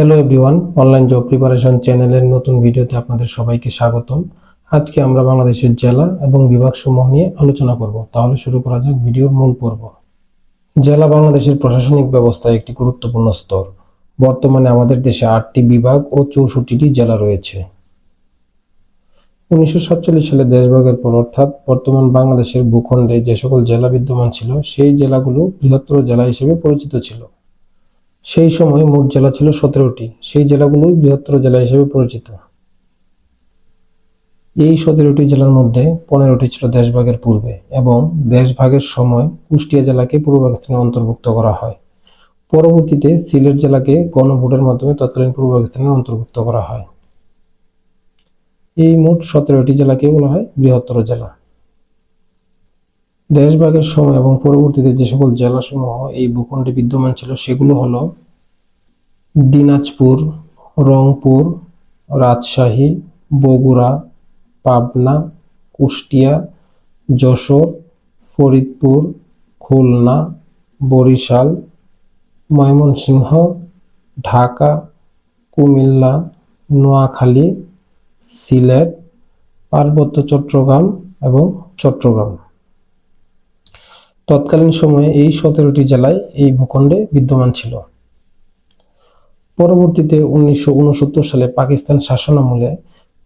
Hello everyone online job preparation চ্যানেলের নতুন ভিডিওতে আপনাদের সবাইকে স্বাগতম। আজকে আমরা বাংলাদেশের জেলা এবং বিভাগ সমূহ নিয়ে আলোচনা করব। তাহলে শুরু করা যাক ভিডিওর মূল পর্ব। জেলা বাংলাদেশের প্রশাসনিক ব্যবস্থায় একটি গুরুত্বপূর্ণ স্তর। বর্তমানে আমাদের দেশে আটটি বিভাগ ও চৌষট্টিটি জেলা রয়েছে। উনিশশো সাতচল্লিশ সালে দেশভাগের পর অর্থাৎ বর্তমান বাংলাদেশের ভূখণ্ডে যে সকল জেলা বিদ্যমান ছিল, সেই জেলাগুলো বৃহত্তর জেলা হিসেবে পরিচিত ছিল। সেই সময় মোট জেলা ছিল সতেরোটি। সেই জেলাগুলো বৃহত্তর জেলা হিসেবে পরিচিত। এই সতেরোটি জেলার মধ্যে পনেরোটি ছিল দেশভাগের পূর্বে এবং দেশভাগের সময় কুষ্টিয়া জেলাকে পূর্ব পাকিস্তানে অন্তর্ভুক্ত করা হয়। পরবর্তীতে সিলেট জেলাকে গণভোটের মাধ্যমে তৎকালীন পূর্ব পাকিস্তানের অন্তর্ভুক্ত করা হয়। এই মোট সতেরোটি জেলাকে বলা হয় বৃহত্তর জেলা। দেশভাগের সময় এবং পরবর্তীতে যে সকল জেলাসমূহ এই ভূখণ্ডে বিদ্যমান ছিল, সেগুলো হলো দিনাজপুর, রংপুর, রাজশাহী, বগুড়া, পাবনা, কুষ্টিয়া, যশোর, ফরিদপুর, খুলনা, বরিশাল, ময়মনসিংহ, ঢাকা, কুমিল্লা, নোয়াখালী, সিলেট, পার্বত্য চট্টগ্রাম এবং চট্টগ্রাম। তৎকালীন সময়ে এই সতেরোটি জেলায় এই ভূখণ্ডে বিদ্যমান ছিল। পরবর্তীতে উনিশশো উনসত্তর সালে পাকিস্তান শাসনামলে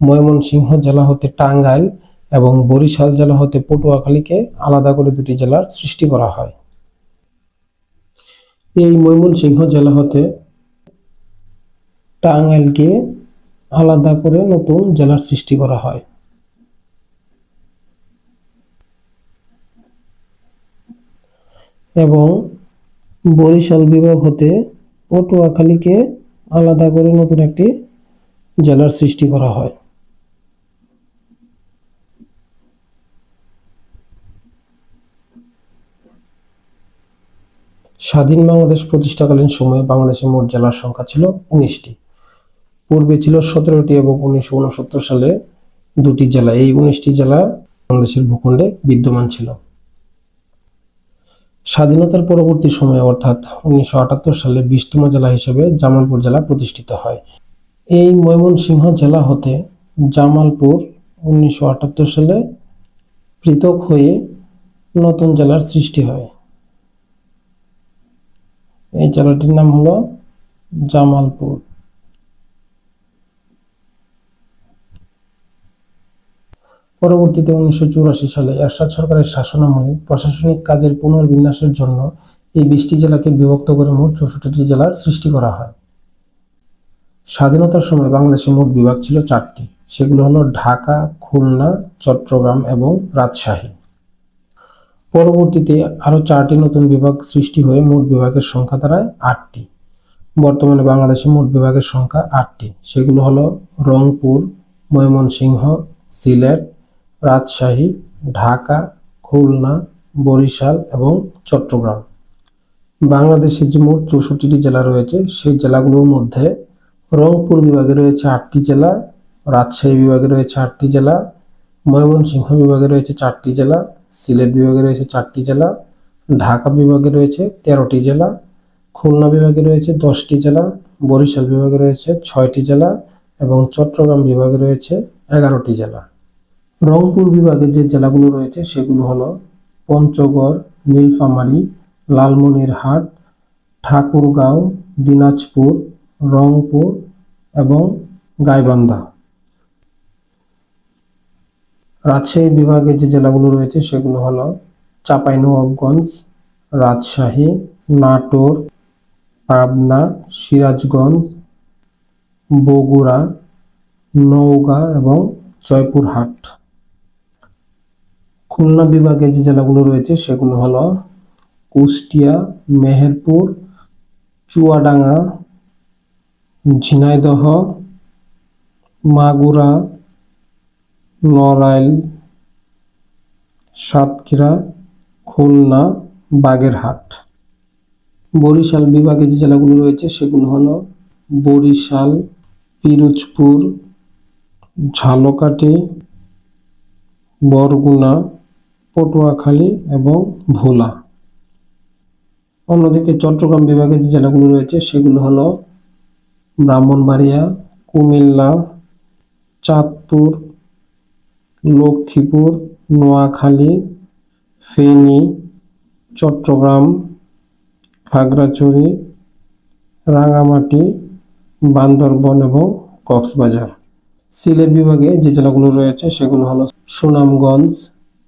ময়মনসিংহ জেলা হতে টাঙ্গাইল এবং বরিশাল জেলা হতে পটুয়াখালীকে আলাদা করে দুটি জেলার সৃষ্টি করা হয়। এই ময়মনসিংহ জেলা হতে টাঙ্গাইলকে আলাদা করে নতুন জেলার সৃষ্টি করা হয়। এবং বরিশাল বিভাগ হতে পটুয়াখালীকে আলাদা করে নতুন একটি জেলার সৃষ্টি করা হয়। স্বাধীন বাংলাদেশ প্রতিষ্ঠাকালীন সময়ে বাংলাদেশের মোট জেলার সংখ্যা ছিল উনিশটি। পূর্বে ছিল সতেরোটি এবং উনিশশো উনসত্তর সালে দুটি জেলা। এই উনিশটি জেলা বাংলাদেশের ভূখণ্ডে বিদ্যমান ছিল। স্বাধীনতার পরবর্তী সময়ে অর্থাৎ উনিশশো আটাত্তর সালে বিশতম জেলা হিসেবে জামালপুর জেলা প্রতিষ্ঠিত হয়। এই ময়মনসিংহ জেলা হতে জামালপুর উনিশশো আটাত্তর সালে পৃথক হয়ে নতুন জেলার সৃষ্টি হয়। এই জেলাটির নাম হলো জামালপুর। পরবর্তীতে উনিশশো চুরাশি সালে এরশাদ সরকারের শাসনামলে প্রশাসনিক কাজের পুনর্বিন্যাসের জন্য এই বিশটি জেলাকে বিভক্ত করে মোট চৌষট্টিটি জেলার সৃষ্টি করা হয়। স্বাধীনতার সময় বাংলাদেশে মোট বিভাগ ছিল চারটি। সেগুলো হলো ঢাকা, খুলনা, চট্টগ্রাম এবং রাজশাহী। পরবর্তীতে আরও চারটি নতুন বিভাগ সৃষ্টি হয়ে মোট বিভাগের সংখ্যা দাঁড়ায় আটটি। বর্তমানে বাংলাদেশে মোট বিভাগের সংখ্যা আটটি। সেগুলো হলো রংপুর, ময়মনসিংহ, সিলেট রাজশাহী, ঢাকা, খুলনা, বরিশাল এবং চট্টগ্রাম। বাংলাদেশের যে মোট চৌষট্টিটি জেলা রয়েছে, সেই জেলাগুলোর মধ্যে রংপুর বিভাগে রয়েছে আটটি জেলা, রাজশাহী বিভাগে রয়েছে আটটি জেলা, ময়মনসিংহ বিভাগে রয়েছে চারটি জেলা, সিলেট বিভাগে রয়েছে চারটি জেলা, ঢাকা বিভাগে রয়েছে তেরোটি জেলা, খুলনা বিভাগে রয়েছে দশটি জেলা, বরিশাল বিভাগে রয়েছে ছয়টি জেলা এবং চট্টগ্রাম বিভাগে রয়েছে এগারোটি জেলা। রংপুর বিভাগের যে জেলাগুলো রয়েছে, সেগুলো হলো পঞ্চগড়, নীলফামারী, লালমনিরহাট, ঠাকুরগাঁও, দিনাজপুর, রংপুর এবং গাইবান্ধা। রাজশাহী বিভাগের যে জেলাগুলো রয়েছে, সেগুলো হলো চাঁপাইনবাবগঞ্জ, রাজশাহী, নাটোর, পাবনা, সিরাজগঞ্জ, বগুড়া, নওগাঁ এবং জয়পুরহাট। খুলনা বিভাগে যে জেলাগুলো রয়েছে সেগুলো হলো কুষ্টিয়া, মেহেরপুর, চুয়াডাঙ্গা, ঝিনাইদহ, মাগুরা, নড়াইল, সাতক্ষীরা, খুলনা, বাগেরহাট। বরিশাল বিভাগে যে জেলাগুলো রয়েছে সেগুলো হলো বরিশাল, পিরোজপুর, ঝালকাঠি, বরগুনা পটুয়াখালী এবং ভোলা। অন্যদিকে চট্টগ্রাম বিভাগের যে জেলাগুলো রয়েছে, সেগুলো হলো ব্রাহ্মণবাড়িয়া, কুমিল্লা, চাঁদপুর, লক্ষ্মীপুর, নোয়াখালী, ফেনী, চট্টগ্রাম, খাগড়াছড়ি রাঙামাটি বান্দরবন এবং কক্সবাজার। সিলেট বিভাগে যে জেলাগুলো রয়েছে, সেগুলো হলো সুনামগঞ্জ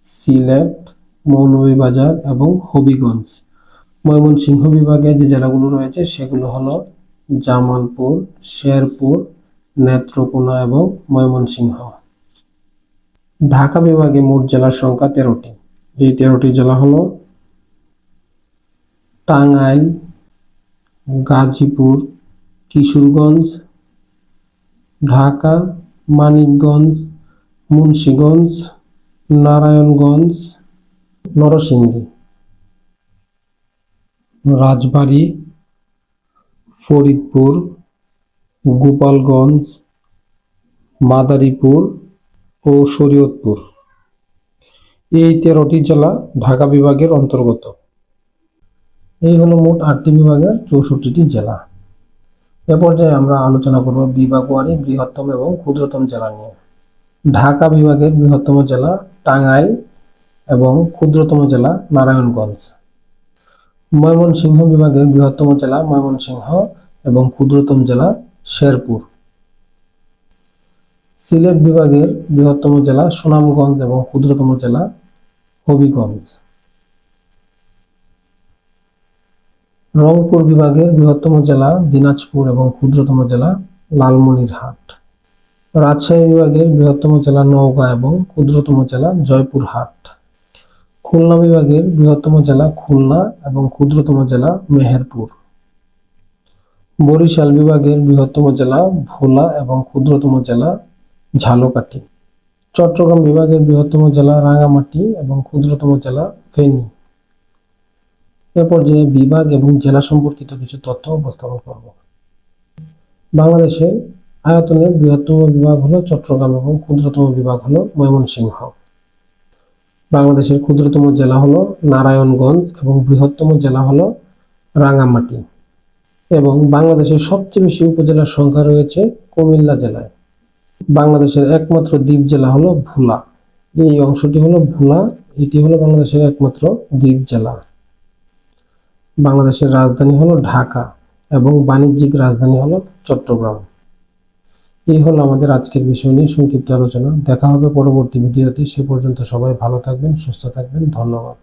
সিলেট, মৌলভীবাজার এবং হবিগঞ্জ। ময়মনসিংহ বিভাগে যে জেলাগুলো রয়েছে, সেগুলো হলো জামালপুর, শেরপুর, নেত্রকোনা এবং ময়মনসিংহ। ঢাকা বিভাগে মোট জেলার সংখ্যা তেরোটি। এই তেরোটি জেলা হলো টাঙ্গাইল, গাজীপুর, কিশোরগঞ্জ, ঢাকা, মানিকগঞ্জ, মুন্সীগঞ্জ নারায়ণগঞ্জ, নরসিংদী। রাজবাড়ী, ফরিদপুর, গোপালগঞ্জ, মাদারীপুর ও শরীয়তপুর। এই তেরোটি জেলা ঢাকা বিভাগের অন্তর্গত। এই হলো মোট আটটি বিভাগের চৌষট্টিটি জেলা। এ পর্যায়ে আমরা আলোচনা করব বিভাগওয়ারি, বৃহত্তম এবং ক্ষুদ্রতম জেলা নিয়ে। ঢাকা বিভাগের বৃহত্তম জেলা টাঙ্গাইল এবং ক্ষুদ্রতম জেলা নারায়ণগঞ্জ। ময়মনসিংহ বিভাগের বৃহত্তম জেলা ময়মনসিংহ এবং ক্ষুদ্রতম জেলা শেরপুর। সিলেট বিভাগের বৃহত্তম জেলা সুনামগঞ্জ এবং ক্ষুদ্রতম জেলা হবিগঞ্জ। রংপুর বিভাগের বৃহত্তম জেলা দিনাজপুর এবং ক্ষুদ্রতম জেলা লালমনিরহাট। রাজশাহী বিভাগের বৃহত্তম জেলা নওগাঁ এবং ক্ষুদ্রতম জেলা জয়পুরহাট। খুলনা বিভাগের বৃহত্তম জেলা খুলনা এবং ক্ষুদ্রতম জেলা মেহেরপুর। বরিশাল বিভাগের বৃহত্তম জেলা ভোলা এবং ক্ষুদ্রতম জেলা ঝালকাঠি। চট্টগ্রাম বিভাগের বৃহত্তম জেলা রাঙামাটি এবং ক্ষুদ্রতম জেলা ফেনী। এ পর্যায়ে বিভাগ এবং জেলা সম্পর্কিত কিছু তথ্য উপস্থাপন করব। বাংলাদেশের আয়তনের বৃহত্তম বিভাগ হলো চট্টগ্রাম এবং ক্ষুদ্রতম বিভাগ হলো ময়মনসিংহ। বাংলাদেশের ক্ষুদ্রতম জেলা হলো নারায়ণগঞ্জ এবং বৃহত্তম জেলা হলো রাঙামাটি এবং বাংলাদেশের সবচেয়ে বেশি উপজেলার সংখ্যা রয়েছে কুমিল্লা জেলায়। বাংলাদেশের একমাত্র দ্বীপ জেলা হলো ভোলা। এই অংশটি হলো ভোলা, এটি হলো বাংলাদেশের একমাত্র দ্বীপ জেলা। বাংলাদেশের রাজধানী হলো ঢাকা এবং বাণিজ্যিক রাজধানী হলো চট্টগ্রাম। এই হলো আমাদের আজকের বিষয় নিয়ে সংক্ষিপ্ত আলোচনা। দেখা হবে পরবর্তী ভিডিওতে। সে পর্যন্ত সবাই ভালো থাকবেন, সুস্থ থাকবেন। ধন্যবাদ।